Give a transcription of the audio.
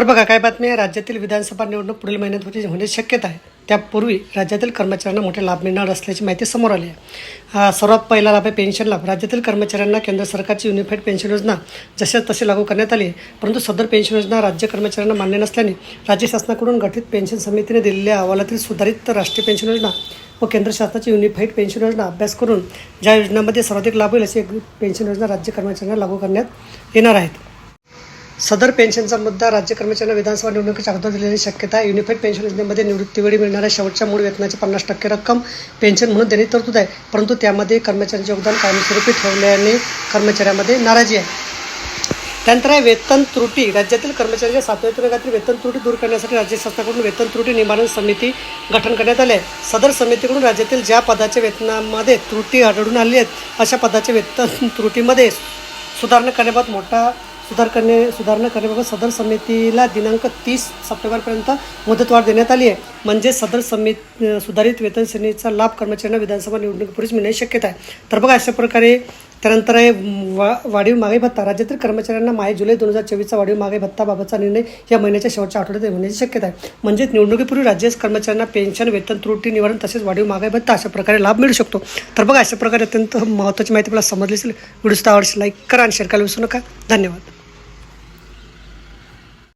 तर बघा काय बातमी आहे? राज्यातील विधानसभा निवडणूक पुढील महिन्यात होती होण्याची शक्यता आहे. त्यापूर्वी राज्यातील कर्मचाऱ्यांना मोठे लाभ मिळणार असल्याची माहिती समोर आली आहे. हा सर्वात पहिला लाभ आहे पेन्शन लाभ. राज्यातील कर्मचाऱ्यांना केंद्र सरकारची युनिफाईड पेन्शन योजना जशा तशी लागू करण्यात आली आहे. परंतु सदर पेन्शन योजना राज्य कर्मचाऱ्यांना मान्य नसल्याने राज्य शासनाकडून गठीत पेन्शन समितीने दिलेल्या अहवालातील सुधारित राष्ट्रीय पेन्शन योजना व केंद्र शासनाची युनिफाईड पेन्शन योजना अभ्यास करून ज्या योजनांमध्ये सर्वाधिक लाभ होईल अशी एक पेन्शन योजना राज्य कर्मचाऱ्यांना लागू करण्यात येणार आहेत सदर पेन्शनचा मुद्दा राज्य कर्मचाऱ्यांना विधानसभा निवडणुकीच्या अगोदर दिलेली शक्यता आहे. युनिफाईड पेन्शन योजनेमध्ये निवृत्तीवेळी मिळणाऱ्या शेवटच्या मूळ वेतनाची पन्नास टक्के रक्कम पेन्शन म्हणून देणे तरतूद आहे. परंतु त्यामध्ये कर्मचाऱ्यांचे योगदान कायमस्वरूपी ठेवल्याने कर्मचाऱ्यांमध्ये नाराजी आहे. त्यानंतर आहे वेतन त्रुटी. राज्यातील कर्मचाऱ्यांच्या सातव्या वेतनातील वेतन त्रुटी दूर करण्यासाठी राज्य शासनाकडून वेतन त्रुटी निवारण समिती गठन करण्यात आले आहे. सदर समितीकडून राज्यातील ज्या पदाच्या वेतनामध्ये त्रुटी आढळून आली आहेत अशा पदाच्या वेतन त्रुटीमध्ये सुधारणा करण्याबाबत मोठा सुधार करणे सुधारणा करण्याबाबत सदर समितीला दिनांक तीस सप्टेंबरपर्यंत मुदतवाढ देण्यात आली आहे. म्हणजे सदर समित सुधारित वेतन श्रेणीचा लाभ कर्मचाऱ्यांना विधानसभा निवडणुकीपूर्वीच मिळण्याची शक्यता आहे. तर बघा अशा प्रकारे त्यानंतर आहे वा वाढीव महागाई भत्ता. राज्यातील कर्मचाऱ्यांना माहे जुलै दोन हजार चोवीसचा वाढीव महागाई भत्ताबाबतचा निर्णय या महिन्याच्या शेवटच्या आठवड्यात होण्याची शक्यता आहे. म्हणजेच निवडणुकीपूर्वी राज्य कर्मचाऱ्यांना पेन्शन वेतन त्रुटी निवारण तसेच वाढीव महागाई भत्ता अशा प्रकारे लाभ मिळू शकतो. तर बघा अशा प्रकारे अत्यंत महत्त्वाची माहिती मला समजली असेल. व्हिडिओ आवडशी लाईक करा आणि शेअर करायला विसरू नका. धन्यवाद.